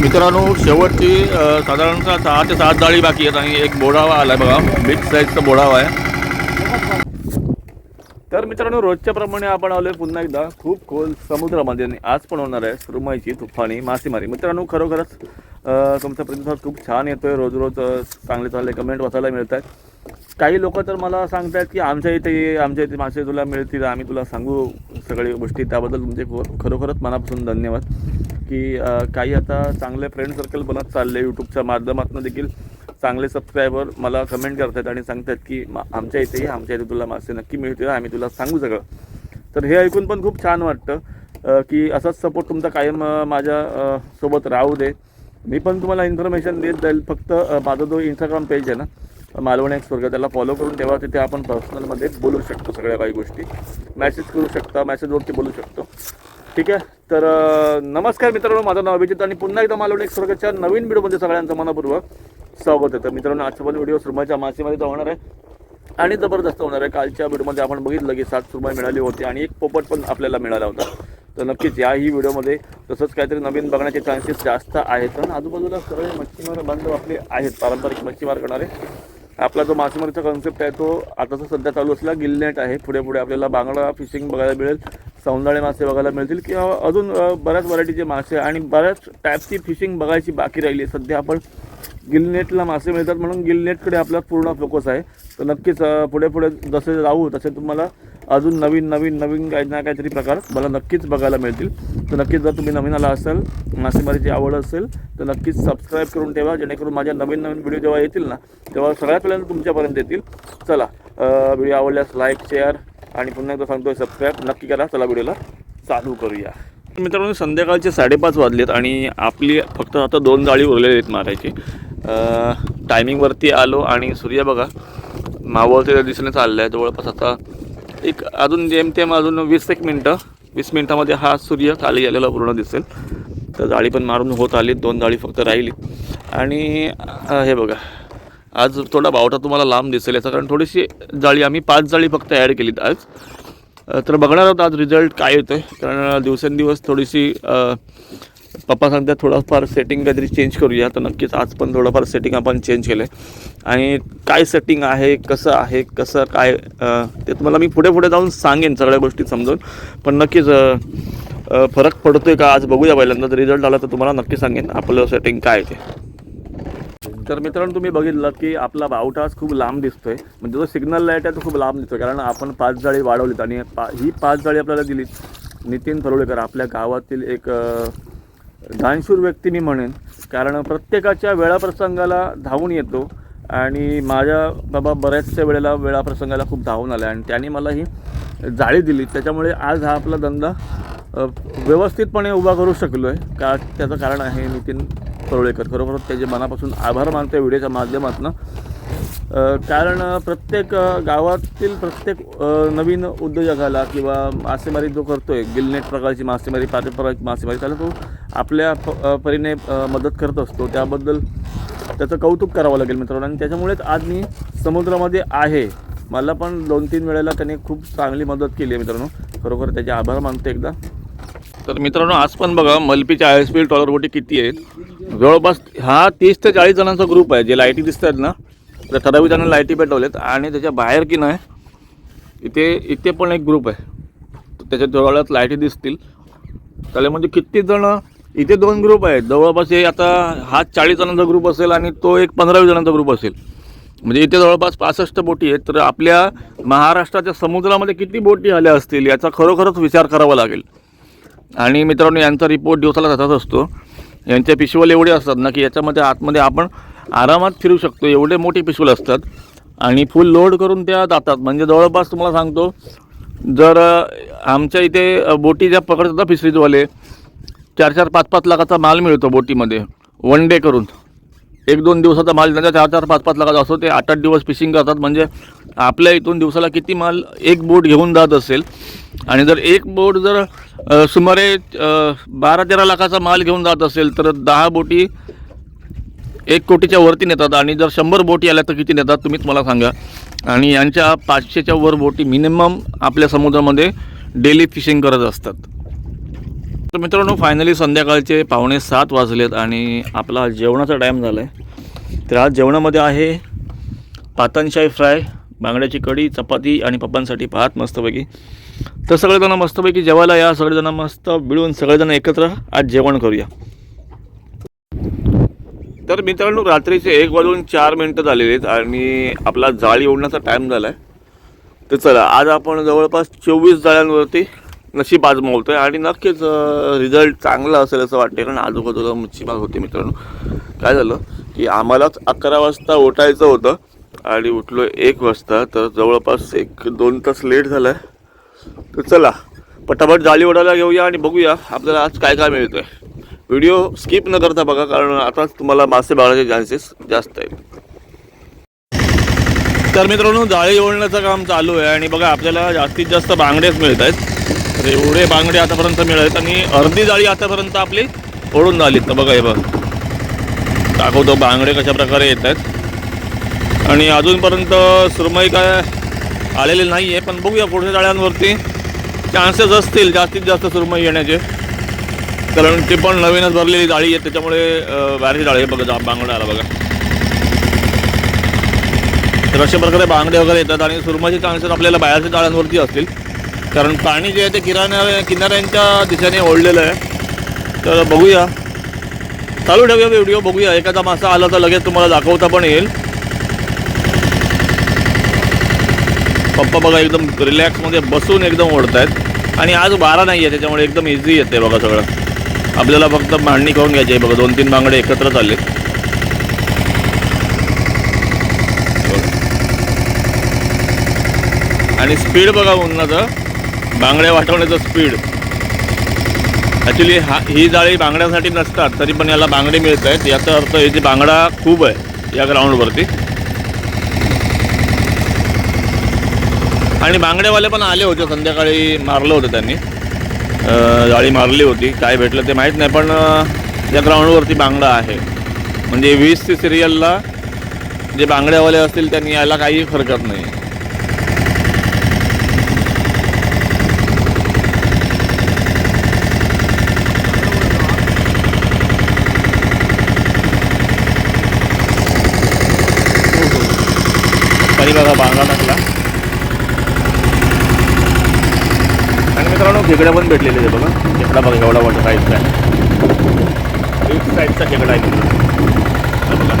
मित्रांनो शेवटची साधारणतः सहा ते सात जाळी बाकी आहेत आणि एक बोडावा आला आहे बघा बिग साईजचा बोडावा आहे. तर मित्रांनो रोजच्या प्रमाणे आपण आलोय पुन्हा एकदा खूप खोल समुद्रामध्ये आणि आज पण होणार आहे सुरमईची तुफानी मासेमारी. मित्रांनो खरोखरच तुमचा प्रतिसाद खूप छान येतोय. रोज रोज चांगले चांगले कमेंट वाचायला मिळत आहेत काही लोक तर मला सांगतात की आमच्या इथे आमच्या इथे मासे तुला मिळतील आम्ही तुला सांगू सगळी गोष्टी. त्याबद्दल तुमचे खरोखरच मनापासून धन्यवाद. की काही आता चांगले फ्रेंड सर्कल बनत चालले यूट्यूबच्या माध्यमातून देखील चांगले सबस्क्रायबर मला कमेंट करतात आणि सांगतात की मा- आमच्या इथेही आमच्या इथे तुला मासे नक्की मिळतील आम्ही तुला सांगू सगळं. तर हे ऐकून पण खूप छान वाटतं की असाच सपोर्ट तुमचा कायम माझ्या सोबत राहू दे. मी पण तुम्हाला इन्फॉर्मेशन देत जाईल. फक्त माझा जो इंस्टाग्राम पेज आहे ना मालवण एक्स वर्ग त्याला फॉलो करून ठेवा तिथे आपण पर्सनलमध्ये बोलू शकतो सगळ्या काही गोष्टी. मॅसेज करू शकता मॅसेजवरती बोलू शकतो. ठीक आहे? तर नमस्कार मित्रांनो माझं नाव अभिजित आणि पुन्हा एकदा मला एक स्वर्गाच्या नवीन व्हिडिओमध्ये सगळ्यांचं मनापूर्वक स्वागत आहे. तर मित्रांनो आजचा पण व्हिडिओ सुरमाच्या मासेमध्ये होणार आहे आणि जबरदस्त होणार आहे. कालच्या व्हिडिओमध्ये आपण बघितलं की सात सुरमई मिळाली होती आणि एक पोपट पण आपल्याला मिळाला होता. तर नक्कीच याही व्हिडिओमध्ये तसंच काहीतरी नवीन बघण्याचे चान्सेस जास्त आहेत. कारण आजूबाजूला सगळे मच्छीमार बांधव आपले आहेत पारंपरिक मच्छीमार करणारे. आपला जो मासेमारीचा कॉन्सेप्ट आहे तो आताचा सध्या चालू असलेला गिलनेट आहे. पुढे पुढे आपल्याला बांगडा फिशिंग बघायला मिळेल. सौंदाळे मासे बघायला मिळतील किंवा अजून बऱ्याच व्हरायटीचे मासे आणि बऱ्याच टाईपची फिशिंग बघायची बाकी राहिली आहे. सध्या आपण गिलनेटला मासे मिळतात म्हणून गिलनेटकडे आपला पूर्ण फोकस आहे. तर नक्कीच पुढे पुढे जसे जाऊ तसे तुम्हाला अजून नवीन नवीन नवीन काही ना काहीतरी प्रकार मला नक्कीच बघायला मिळतील. तर नक्कीच जर तुम्ही नवीन आला असाल मासेमारीची आवड असेल तर नक्कीच सबस्क्राईब करून ठेवा जेणेकरून माझ्या नवीन नवीन व्हिडिओ जेव्हा येतील ना तेव्हा सगळ्यात पहिल्यांदा तुमच्यापर्यंत येतील. चला व्हिडिओ आवडल्यास लाईक शेअर आणि पुन्हा एकदा सांगतोय सबस्क्राईब नक्की करा. चला व्हिडिओला चालू करूया. मित्रांनो संध्याकाळचे साडेपाच वाजलेत आणि आपली फक्त आता दोन जाळी उरलेली आहेत मारायची. टायमिंगवरती आलो आणि सूर्य बघा मावळते दिसणे चाललं आहे जवळपास आता एक अजून जेमतेम अजून वीस एक मिनटं वीस मिनटामध्ये हा सूर्य खाली गेलेला पूर्ण दिसेल. तर जाळी पण मारून होत आली दोन जाळी फक्त राहिली. आणि हे बघा आज थोडा बावटा तुम्हाला लांब दिसेल याचं कारण थोडीशी जाळी आम्ही पाच जाळी फक्त ॲड केलीत आज. तर बघणार आहोत आज रिझल्ट काय येतो आहे कारण दिवसेंदिवस थोडीशी पप्पा सांगतात थोडंफार सेटिंग काहीतरी चेंज करूया. तर नक्कीच आज पण थोडंफार सेटिंग आपण चेंज केलं आहे आणि काय सेटिंग आहे कसं आहे कसं काय ते तुम्हाला मी पुढे पुढे जाऊन सांगेन सगळ्या गोष्टी समजून. पण नक्कीच फरक पडतो आहे का आज बघूया पहिल्यांदा जर रिझल्ट आला तर तुम्हाला नक्की सांगेन आपलं सेटिंग काय आहे ते. तर मित्रांनो तुम्ही बघितलं की आपला बावटाच खूप लांब दिसतोय. म्हणजे जो सिग्नल लाइट आहे तो खूप लांब दिसतोय. कारण आपण पाच जाळी वाढवलीत आणि पा ही पाच जाळी आपल्याला दिलीत. नितीन फरोळेकर आपल्या गावातील एक दानशूर व्यक्ती मी म्हणेन. कारण प्रत्येकाच्या वेळाप्रसंगाला धावून येतो आणि माझ्या बाबा बऱ्याचशा वेळेला वेळाप्रसंगाला खूप धावून आला आणि त्यांनी मला ही जाळी दिली. त्याच्यामुळे आज हा आपला धंदा व्यवस्थितपणे उभा करू शकलो आहे का त्याचं कारण आहे नितीन परवळेकर खरोखरच त्याचे मनापासून आभार मानतो आहे व्हिडिओच्या माध्यमातून. कारण प्रत्येक गावातील प्रत्येक नवीन उद्योजकाला किंवा मासेमारी जो करतो आहे गिलनेट प्रकारची मासेमारी पारंपरिक मासेमारी त्याला तो आपल्या प परीने मदत करत असतो. त्याबद्दल त्याचं कौतुक करावं लागेल मित्रांनो. आणि त्याच्यामुळेच आज मी समुद्रामध्ये आहे. मला पण दोन तीन वेळेला त्याने खूप चांगली मदत केली आहे मित्रांनो. खरोखर त्याचे आभार मानतो एकदा. तर मित्रांनो आज पण बघा मल्पीच्या आय एस पी टॉलर बोटी किती आहेत. जवळपास हा तीस ते चाळीस जणांचा ग्रुप आहे जे लाईटी दिसतात ना. तर ठराविक जणांना लाईटी पेटवलेत आणि त्याच्या बाहेर की नाही इथे इथे पण एक ग्रुप आहे. तर त्याच्या जवळच लाईटी दिसतील. त्याला म्हणजे किती जण इथे दोन ग्रुप आहेत. जवळपास हे आता हा चाळीस जणांचा ग्रुप असेल आणि तो एक पंधरावी जणांचा ग्रुप असेल. म्हणजे इथे जवळपास पासष्ट बोटी आहेत. तर आपल्या महाराष्ट्राच्या समुद्रामध्ये किती बोटी आल्या असतील याचा खरोखरच विचार करावा लागेल. आणि मित्रांनो यांचा रिपोर्ट दिवसाला जातात असतो. यांच्या पिशवल एवढे असतात ना की याच्यामध्ये आतमध्ये आपण आरामात फिरू शकतो. एवढे मोठे पिशवल असतात. आणि फुल लोड करून त्या जातात. म्हणजे जवळपास तुम्हाला सांगतो जर आमच्या इथे बोटी ज्या पकडतात ना फिशरीजवाले चार चार पाच पाच लाखाचा माल मिळतो बोटीमध्ये वन डे करून. एक दोन दिवसाचा माल त्यांचा चार चार पाच पाच लाखाचा असतो. ते आठ आठ दिवस फिशिंग करतात. म्हणजे आपल्या इथून दिवसाला किती माल एक बोट घेऊन जात असेल? आणि जर एक बोट जर सुमारे बारा तेरा लाखाचा माल घेऊन जात असेल तर दहा बोटी एक कोटीच्या वरती नेतात. आणि जर शंभर बोटी आल्या तर किती नेतात? तुम्हीच मला सांगा. आणि यांच्या पाचशेच्या वर बोटी मिनिमम आपल्या समुद्रामध्ये डेली फिशिंग करत असतात. तर मित्रांनो फायनली संध्याकाळचे पावणे सात वाजलेत आणि आपला जेवणाचा टाईम झाला आहे तर आज जेवणामध्ये आहे पातनशाही फ्राय बांगड्याची कढी चपाती आणि पप्पांसाठी भात मस्तपैकी. तर सगळेजण मस्तपैकी जेवायला या सगळेजण मस्त मिळून सगळेजण एकत्र आज जेवण करूया. तर मित्रांनो रात्रीचे एक वाजून चार मिनटं झालेली आहेत आणि आपला जाळी ओढण्याचा टाईम झाला आहे तर चला आज आपण जवळपास चोवीस जाळ्यांवरती नशीब आजमावतोय आणि नक्कीच रिझल्ट चांगला असेल असं वाटते कारण आजूबाजूला मच्छीमार होते मित्रांनो. काय झालं की आम्हालाच अकरा वाजता उठायचं होतं आणि उठलो एक वाजता. तर जवळपास एक दोन तास लेट झाला आहे तर चला पटापट जाळी ओढायला घेऊया आणि बघूया आपल्याला आज काय काय मिळतंय. व्हिडिओ स्किप न करता बघा कारण आताच तुम्हाला मासे बाळाचे चान्सेस जास्त आहेत. तर मित्रांनो जाळी ओढण्याचं काम चालू आहे आणि बघा आपल्याला जास्तीत जास्त बांगडेच मिळत आहेत एवढे बांगडे आतापर्यंत मिळत आणि अर्धी जाळी आतापर्यंत आपली ओढून झालीत. तर बघा हे बघ. दाखवतो बांगडे कशा प्रकारे येत आहेत आणि अजूनपर्यंत सुरमई काय आलेले नाही आहे पण बघूया पुढच्या जाळ्यांवरती चान्सेस असतील जास्तीत जास्त सुरमई येण्याचे. कारण ते पण नवीनच भरलेली जाळी आहे त्याच्यामुळे अं, बाहेरची जाळी आहे बघा बांगडा आला बघा. तर अशा प्रकारे बांगडे वगैरे येतात आणि सुरमाचे चान्सेस आपल्याला बाहेरच्या जाळ्यांवरती असतील. कारण पाणी जे आहे ते किराणा किनाऱ्यांच्या दिशेने ओढलेलं आहे. तर बघूया. चालू ठेवूया व्हिडिओ बघूया. एखादा मासा आला तर लगेच तुम्हाला दाखवता पण येईल. पप्पा बघा एकदम रिलॅक्समध्ये बसून एकदम ओढतायत. आणि आज बारा नाही आहे त्याच्यामुळे एकदम इझी येते बघा सगळं. आपल्याला फक्त मांडणी करून घ्यायची आहे बघा. दोन तीन बांगडे एकत्र चालले आणि स्पीड बघा उन्हाचं. बांगड्या वाटवण्याचं स्पीड ॲक्च्युली हा ही जाळी बांगड्यासाठी नसतात तरी पण याला बांगडे मिळत आहेत याचा अर्थ याची बांगडा खूप आहे या ग्राउंडवरती आणि बांगडेवाले पण आले होते संध्याकाळी मारलं होतं त्यांनी. जाळी मारली होती काय भेटलं ते माहीत नाही पण या ग्राउंडवरती बांगडा आहे. म्हणजे वीस ते सिरियलला जे बांगड्यावाले असतील त्यांनी यायला काही हरकत नाही. तरी बघा बांगडा टाकला. आणि मित्रांनो खेकड्या पण भेटलेले ते बघा. खेकडा बघा एवढा मोठा साईजचा आहे. एक साईजचा खेकडा आहे मित्रांनो. बघा.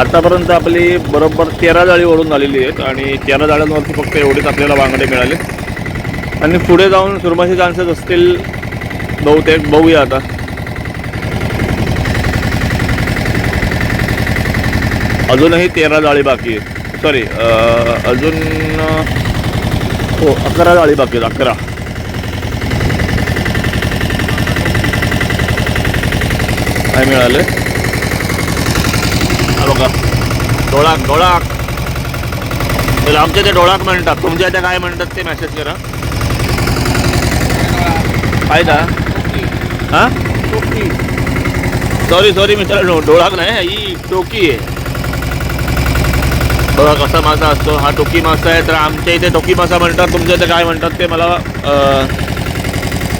आतापर्यंत आपली बरोबर तेरा जाळी ओढून झालेली आहेत आणि तेरा जाळ्यांवरती फक्त एवढेच आपल्याला बांगडे मिळाले. आणि पुढे जाऊन सुरमाशी चान्सेस असतील बहुतेक. बघूया आता. अजूनही तेरा जाळी बाकी आहेत. सॉरी अजून हो अकरा जाळी बाकी आहेत अकरा. काय मिळाले? बघा. डोळाक डोळाक. तर आमच्या ते डोळाक म्हणतात. तुमच्या इथे काय म्हणतात ते मेसेज करा. काय का? हां? सॉरी सॉरी मित्रांनो डोळाक नाही ही टोकी आहे. बघा कसा मासा असतो. हा टोकी मासा आहे तर आमच्या इथे टोकी मासा म्हणतात. तुमच्या इथे काय म्हणतात ते मला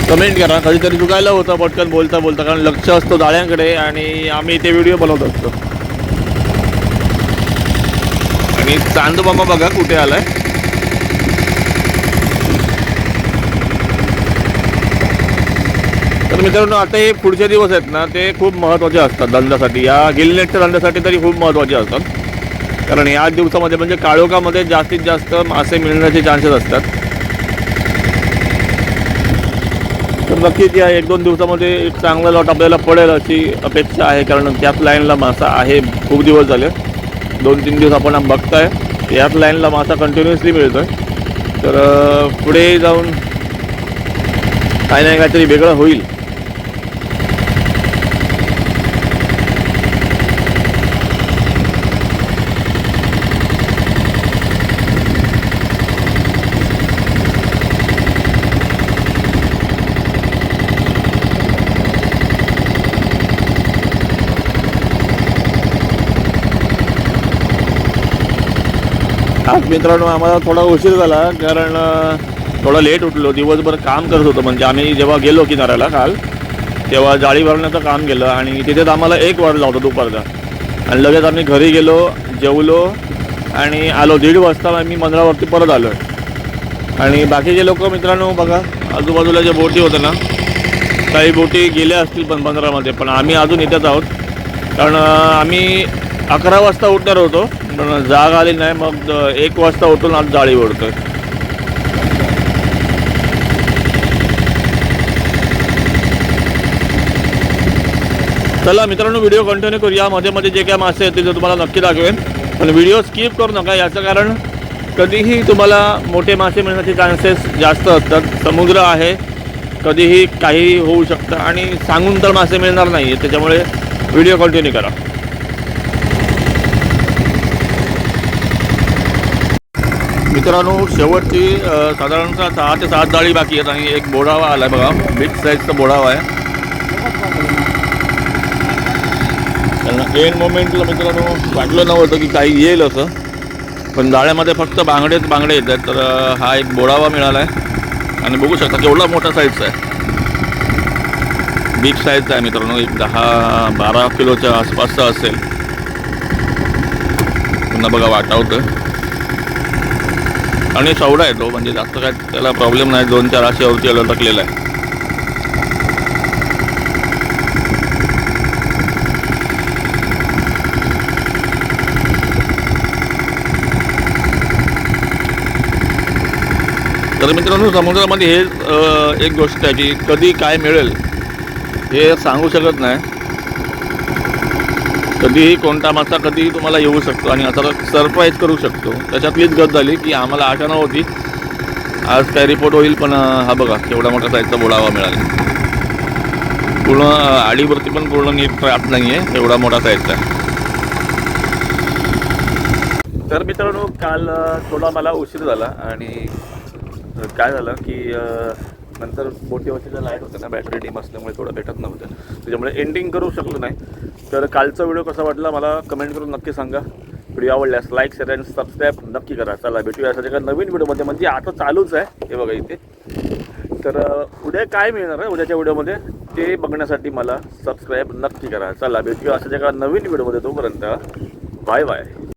कमेंट करा. कधीतरी चुकायला होतं पटकन बोलता बोलता कारण लक्ष असतो जाळ्यांकडे आणि आम्ही इथे व्हिडिओ बनवत असतो. आणि चांदोबामा बघा कुठे आलाय. तर मित्रांनो आता हे पुढचे दिवस आहेत ना ते खूप महत्त्वाचे असतात धंद्यासाठी. या गिलनेटच्या धंद्यासाठी तरी खूप महत्त्वाचे असतात. कारण या दिवसामध्ये म्हणजे काळोखामध्ये जास्तीत जास्त मासे मिळण्याचे चान्सेस असतात. तर नक्कीच या एक दोन दिवसामध्ये एक चांगला लॉट आपल्याला पडेल अशी अपेक्षा आहे. कारण त्याच लाईनला मासा आहे खूप दिवस झाले. दोन तीन दिवस आपण बघताय. याच लाईनला मासा कंटिन्युअसली आहे तर पुढे जाऊन काही नाही काहीतरी वेगळं होईल. आज मित्रांनो आम्हाला थोडा उशीर झाला कारण थोडं थोडा लेट उठलो. दिवसभर काम करत होतो म्हणजे आम्ही जेव्हा गेलो किनाऱ्याला काल तेव्हा जाळी भरण्याचं काम केलं आणि तिथेच आम्हाला एक वाजला होता दुपारचा. आणि लगेच आम्ही घरी गेलो जेवलो आणि आलो. दीड वाजता मी मंदिरावरती परत आलो. आणि बाकीचे लोक मित्रांनो बघा आजूबाजूला ज्या बोटी होत्या ना काही बोटी गेल्या असतील पण बंदरामध्ये पण आम्ही अजून इथेच आहोत. कारण आम्ही अकरा वाजता उठणार होतो. पण जाग आली नाही मग एक वाजता उठून आज जाळी ओढतोय. चला मित्रांनो व्हिडिओ कंटिन्यू करूया मध्ये मध्ये जे काय मासे येतील ते तुम्हाला नक्की दाखवेन. पण व्हिडिओ स्किप करू नका याचं कारण कधीही तुम्हाला मोठे मासे मिळण्याचे चान्सेस जास्त असतात. समुद्र आहे कधीही काही होऊ शकतं. आणि सांगून तर मासे मिळणार नाही त्याच्यामुळे व्हिडिओ कंटिन्यू करा. मित्रांनो शेवटची साधारणतः सहा ते सात जाळी बाकी आहेत आणि एक बोडावा आला आहे बघा. बिग साईजचा बोडावा आहे. कारण एंड मोमेंटला मित्रांनो वाटलं नव्हतं की काही येईल असं. पण जाळ्यामध्ये फक्त बांगडेच बांगडे येत आहेत. तर हा एक बोडावा मिळाला आहे आणि बघू शकता केवढा मोठा साईजचा आहे. बिग साईजचा आहे मित्रांनो. एक दहा बारा किलोच्या आसपासचा असेल. पुन्हा बघा वाटावतं आणि सवडा आहे तो म्हणजे जास्त काय त्याला प्रॉब्लेम नाही. दोन चार अशावरती लटकलेला आहे. तर मित्रांनो समुद्रामध्ये हे एक गोष्ट आहे की कधी काय मिळेल हे सांगू शकत नाही. कधीही कोणता मासा कधीही तुम्हाला येऊ शकतो आणि आता सरप्राईज करू शकतो. त्याच्यातलीच गत झाली की आम्हाला आशा नव्हती आज काय रिपोर्ट होईल पण हा बघा केवढा मोठा साईजचा बोलावा मिळाला. पूर्ण आडीवरती पण पूर्ण नीट त्रास नाही आहे एवढा मोठा साईजचा. तर मित्रांनो काल थोडा मला उशीर झाला आणि काय झालं की नंतर बोटीवरच्या लाइट होतं ना बॅटरी डीम असल्यामुळे थोडं भेटत नव्हतं. त्याच्यामुळे एंडिंग करू शकलो नाही. तर कालचा व्हिडिओ कसा वाटला मला कमेंट करून नक्की सांगा. व्हिडिओ आवडल्यास लाईक शेअर आणि सबस्क्राईब नक्की करा. चला भेटूया अशा एका नवीन व्हिडिओमध्ये म्हणजे आता चालूच आहे. हे बघा इथे. तर उद्या काय मिळणार आहे उद्याच्या व्हिडिओमध्ये ते बघण्यासाठी मला सबस्क्राईब नक्की करा. चला भेटूया अशा एका नवीन व्हिडिओमध्ये तोपर्यंत. Bye bye